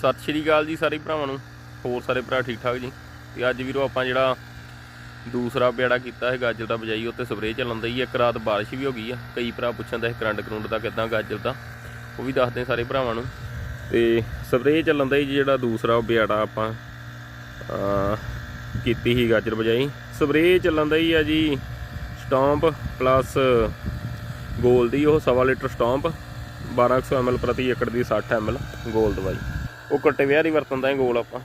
ਸਤਿ ਸ਼੍ਰੀ ਅਕਾਲ ਜੀ ਸਾਰੇ ਭਰਾਵਾਂ ਨੂੰ। ਹੋਰ ਸਾਰੇ ਭਰਾ ਠੀਕ ਠਾਕ ਜੀ? ਤੇ ਅੱਜ ਵੀਰੋ ਆਪਾਂ ਜਿਹੜਾ ਦੂਸਰਾ ਬਿਆੜਾ ਕੀਤਾ ਹੈ, ਗਾਜਰ ਦਾ ਬਜਾਈ ਉੱਤੇ ਸਪਰੇਅ ਚੱਲਣ ਦੀ ਹੈ ਇੱਕ ਰਾਤ ਬਾਰਿਸ਼ ਵੀ ਹੋ ਗਈ ਆ। ਕਈ ਭਰਾ ਪੁੱਛਣ ਦਾ ਇਹ ਕਰੰਟ ਕਰੰਟ ਦਾ ਕਿਦਾਂ, ਗਾਜਰ ਦਾ। ਉਹ ਵੀ ਦੱਸਦੇ ਸਾਰੇ ਭਰਾਵਾਂ ਨੂੰ। ਤੇ ਸਪਰੇਅ ਚੱਲਣ ਦਾ ਜੀ ਜਿਹੜਾ ਦੂਸਰਾ ਬਿਆੜਾ ਆਪਾਂ ਕੀਤੀ ਸੀ ਗਾਜਰ ਬਜਾਈ। ਸਪਰੇਅ ਚੱਲਣ ਦਾ ਹੀ ਆ ਜੀ ਸਟਾਂਪ ਪਲੱਸ ਗੋਲ ਦੀ, ਉਹ ਸਵਾ ਲੀਟਰ ਸਟਾਂਪ। 1200 ml ਪ੍ਰਤੀ ਏਕੜ ਦੀ 60 ml ਗੋਲ ਦਵਾਈ ਉਹ ਕੱਟੇ ਵਿਆਹ ਹੀ ਵਰਤਨ ਦਾ ਗੋਲ ਆਪਾਂ।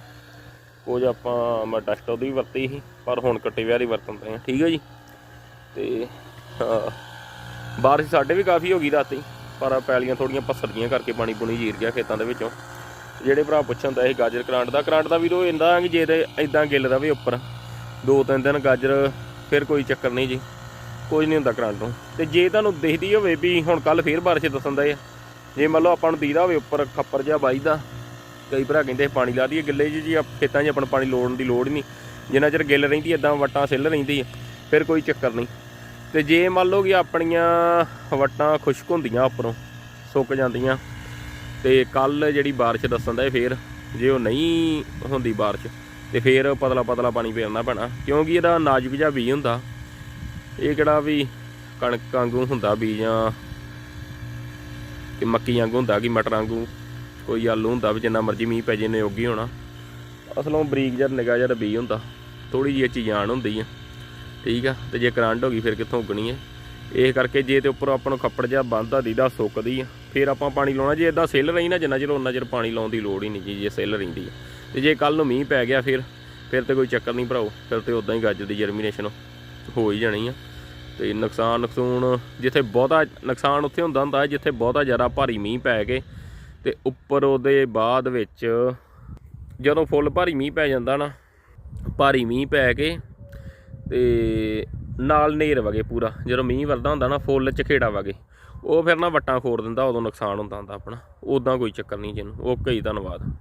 ਕੁਝ ਆਪਾਂ ਮੈਂ ਡਸਟ ਉਹਦੀ ਵੀ ਵਰਤੀ ਸੀ, ਪਰ ਹੁਣ ਕੱਟੇ ਵਿਆਹ ਹੀ ਵਰਤਨ ਦਾ ਠੀਕ ਹੈ ਜੀ? ਤੇ ਬਾਰਿਸ਼ ਸਾਡੇ ਵੀ ਕਾਫੀ ਹੋ ਗਈ ਰਾਤੀ, ਪਰ ਪੈਲੀਆਂ ਥੋੜੀਆਂ ਪਸਰਦੀਆਂ ਕਰਕੇ ਪਾਣੀ ਪੂਣੀ ਜੀਰ ਗਿਆ ਖੇਤਾਂ ਦੇ ਵਿੱਚੋਂ। ਜਿਹੜੇ ਭਰਾ ਪੁੱਛਣ ਦਾ ਇਹ ਗਾਜਰ ਕਰਾਂਟ ਦਾ ਕਰਾਂਟ ਦਾ ਵੀਰੋ ਇੰਦਾ ਕਿ ਜੇ ਤੇ ਇਦਾਂ ਗਿੱਲ ਰਵੇ ਉੱਪਰ। ਦੋ ਤਿੰਨ ਦਿਨ ਗਾਜਰ, ਫਿਰ ਕੋਈ ਚੱਕਰ ਨਹੀਂ ਜੀ। ਕੁਝ ਨਹੀਂ ਹੁੰਦਾ ਕਰਾਂਟ ਨੂੰ। ਤੇ ਜੇ ਤੁਹਾਨੂੰ ਦਿਖਦੀ ਹੋਵੇ ਵੀ ਹੁਣ ਕੱਲ ਫੇਰ ਬਾਰਿਸ਼ ਦੱਸਣ ਦਾ ਹੈ ਜੇ ਮੰਨ ਲਓ ਆਪਾਂ ਨੂੰ ਦੀਦਾ ਹੋਵੇ ਉੱਪਰ ਖੱਪਰ ਜਿਹਾ ਬਾਈਦਾ ਕਈ ਭਰਾ ਕਹਿੰਦੇ ਪਾਣੀ ਲਾ ਦਈਏ, ਗਿੱਲੇ ਜੀ ਜੀ ਖੇਤਾਂ 'ਚ ਆਪਣਾ ਪਾਣੀ ਲੋੜਨ ਦੀ ਲੋੜ ਨਹੀਂ। ਜਿੰਨਾ ਚਿਰ ਗਿੱਲ ਰਹਿੰਦੀ ਇਦਾਂ ਵਟਾਂ ਸਿੱਲ ਰਹਿੰਦੀ ਹੈ, ਫਿਰ ਕੋਈ ਚੱਕਰ ਨਹੀਂ। ਤੇ ਜੇ ਮੰਨ ਲਓ ਕਿ ਆਪਣੀਆਂ ਵਟਾਂ ਖੁਸ਼ਕ ਹੁੰਦੀਆਂ ਉੱਪਰੋਂ, ਸੁੱਕ ਜਾਂਦੀਆਂ, ਤੇ ਕੱਲ ਜਿਹੜੀ ਬਾਰਿਸ਼ ਦੱਸਣ ਦਾ ਫੇਰ, ਜੇ ਉਹ ਨਹੀਂ ਹੁੰਦੀ ਬਾਰਿਸ਼, ਤੇ ਫੇਰ ਪਤਲਾ ਪਤਲਾ ਪਾਣੀ ਫੇਰਨਾ ਪੈਣਾ, ਕਿਉਂਕਿ ਇਹਦਾ ਨਾਜ਼ੁਕ ਜਿਹਾ ਬੀਜ ਹੁੰਦਾ। ਇਹ ਕਿਹੜਾ ਵੀ ਕਣਕ ਵਾਂਗੂ ਹੁੰਦਾ ਬੀਜ ਜਾਂ, ਕਿ ਮੱਕੀ ਵਾਂਗੂ ਹੁੰਦਾ, ਕਿ ਮਟਰ ਵਾਂਗੂ ਕੋਈ ਆਲੂ ਹੁੰਦਾ ਵੀ ਜਿੰਨਾ ਮਰਜ਼ੀ ਮੀਂਹ ਪੈ ਜੇ ਨੇ ਉੱਗੀ ਹੋਣਾ। ਅਸਲੋਂ ਬਰੀਕ ਜਿਹਾ ਨਿਗਾ ਜਿਹਾ ਬੀ ਹੁੰਦਾ ਥੋੜੀ ਜਿਹੀ ਅੱਛੀ ਜਾਨ ਹੁੰਦੀ ਆ। ਠੀਕ ਆ, ਤੇ ਜੇ ਕਰੰਟ ਹੋ ਗਈ, ਫਿਰ ਕਿੱਥੋਂ ਉੱਗਣੀ ਹੈ ਇਹ ਕਰਕੇ ਜੇ ਤੇ ਉੱਪਰ ਆਪਾਂ ਨੂੰ ਖੱਪੜ ਜਿਹਾ ਬੰਨਦਾ ਦੀਦਾ ਸੁੱਕਦੀ ਆ। ਫਿਰ ਆਪਾਂ ਪਾਣੀ ਲਾਉਣਾ, ਜੇ ਇਦਾਂ ਸਿੱਲ ਰਹੀ ਨਾ, ਜਿੰਨਾ ਚਿਰ ਉਹਨਾਂ ਚਿਰ ਪਾਣੀ ਲਾਉਣ ਦੀ ਲੋੜ ਹੀ ਨਹੀਂ ਜੀ, ਜੇ ਸਿੱਲ ਰਹਿੰਦੀ ਆ। ਤੇ ਜੇ ਕੱਲ ਨੂੰ ਮੀਂਹ ਪੈ ਗਿਆ ਫਿਰ ਫਿਰ ਤੇ ਕੋਈ ਚੱਕਰ ਨਹੀਂ ਭਰਾਓ, ਫਿਰ ਤੇ ਉਦਾਂ ਹੀ ਗਾਜਰ ਦੀ ਜਰਮੀਨੇਸ਼ਨ ਹੋ ਹੀ ਜਾਣੀ ਆ। ਤੇ ਨੁਕਸਾਨ ਨੁਕਸੂਨ ਜਿੱਥੇ ਬਹੁਤਾ, ਨੁਕਸਾਨ ਉੱਥੇ ਹੁੰਦਾ ਹੁੰਦਾ, ਜਿੱਥੇ ਬਹੁਤਾ ਜ਼ਿਆਦਾ ਭਾਰੀ ਮੀਂਹ ਪੈ ਕੇ ਤੇ ਉੱਪਰ ਉਹਦੇ ਬਾਅਦ ਵਿੱਚ ਜਦੋਂ ਫੁੱਲ ਭਾਰੀ ਮੀਂਹ ਪੈ ਜਾਂਦਾ ਨਾ, ਭਾਰੀ ਮੀਂਹ ਪੈ ਕੇ ਤੇ ਨਾਲ ਨੇਰ ਵਗੇ ਪੂਰਾ, ਜਦੋਂ ਮੀਂਹ ਵਰਦਾ ਹੁੰਦਾ ਨਾ ਫੁੱਲ ਚਖੇੜਾ ਵਗੇ, ਉਹ ਫਿਰ ਨਾ ਵੱਟਾਂ ਖੋਰ ਦਿੰਦਾ, ਉਦੋਂ ਨੁਕਸਾਨ ਹੁੰਦਾ ਹੁੰਦਾ ਆਪਣਾ ਉਦਾਂ ਕੋਈ ਚੱਕਰ ਨਹੀਂ ਜਿਹਨੂੰ, ਓਕੇ ਜੀ, ਧੰਨਵਾਦ।